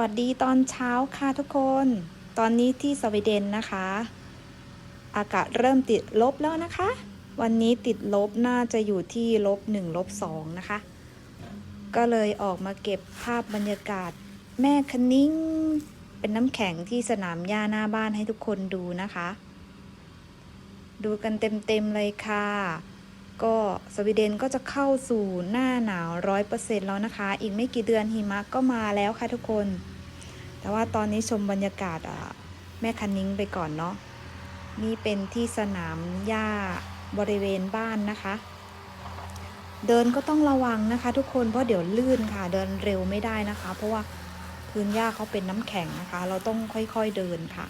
วัสดีตอนเช้าค่ะทุกคน ตอนนี้ที่สวีเดนนะคะ อากาศเริ่มติดลบแล้วนะคะ วันนี้ติดลบน่าจะอยู่ที่ลบหนึ่งลบสองนะคะ ก็เลยออกมาเก็บภาพบรรยากาศ แม่คนิ้งเป็นน้ำแข็งที่สนามหญ้าหน้าบ้านให้ทุกคนดูนะคะ ดูกันเต็มๆเลยค่ะ สวีเดนก็จะเข้าสู่หน้าหนาวร้อยเปอร์เซ็นต์แล้วนะคะ อีกไม่กี่เดือนหิมะก็มาแล้วค่ะทุกคน แต่ว่าตอนนี้ชมบรรยากาศแม่คันนิ้งไปก่อนเนาะนี่เป็นที่สนามหญ้าบริเวณบ้านนะคะ เดินก็ต้องระวังนะคะ ทุกคนเพราะเดี๋ยวลื่นค่ะ เดินเร็วไม่ได้นะคะ เพราะว่าพื้นหญ้าเขาเป็นน้ำแข็งนะคะ เราต้องค่อยๆเดินค่ะ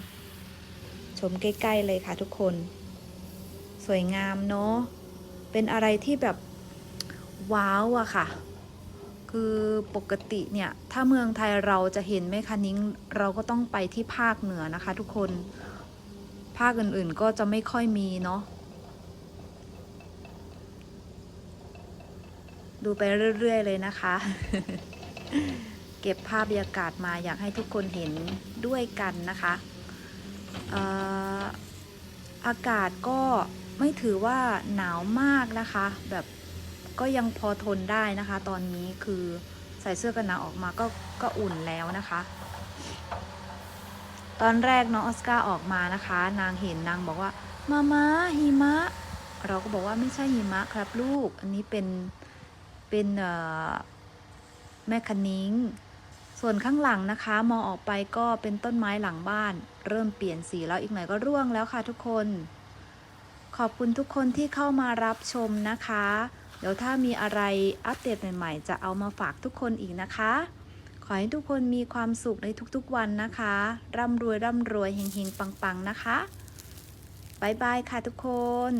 ชมใกล้ๆเลยค่ะทุกคน สวยงามเนาะ เป็นอะไรที่แบบว้าวอะค่ะ คือปกติเนี่ย ถ้าเมืองไทยเราจะเห็นแม่คะนิ้งเราก็ต้องไปที่ภาคเหนือนะคะ ทุกคน ภาคอื่นๆก็จะไม่ค่อยมีเนาะ ดูไปเรื่อยๆเลยนะคะ เก็บภาพบรรยากาศมาอยากให้ทุกคนเห็นด้วยกันนะคะ เอ่อ อากาศก็ไม่ถือว่าหนาวมากนะคะ แบบก็ยังพอทนได้นะคะ ตอนนี้คือใส่เสื้อกันหนาวออกมาก็ก็อุ่นแล้วนะคะ ตอนแรกน้องออสการ์ออกมานะคะ นางเห็นนางบอกว่ามามาหิมะ เราก็บอกว่าไม่ใช่หิมะครับลูก อันนี้เป็นเป็นแม่คะนิ้ง ส่วนข้างหลังนะคะ มองออกไปก็เป็นต้นไม้หลังบ้าน เริ่มเปลี่ยนสีแล้วอีกหน่อยก็ร่วงแล้วค่ะทุกคน ขอบคุณทุกคนที่เข้ามารับชมนะคะ เดี๋ยวถ้ามีอะไรอัปเดตใหม่ๆ จะเอามาฝากทุกคนอีกนะคะ ขอให้ทุกคนมีความสุขในทุกๆวันนะคะ ร่ำรวยร่ำรวยเฮงๆปังๆนะคะบ๊ายบายค่ะทุกคน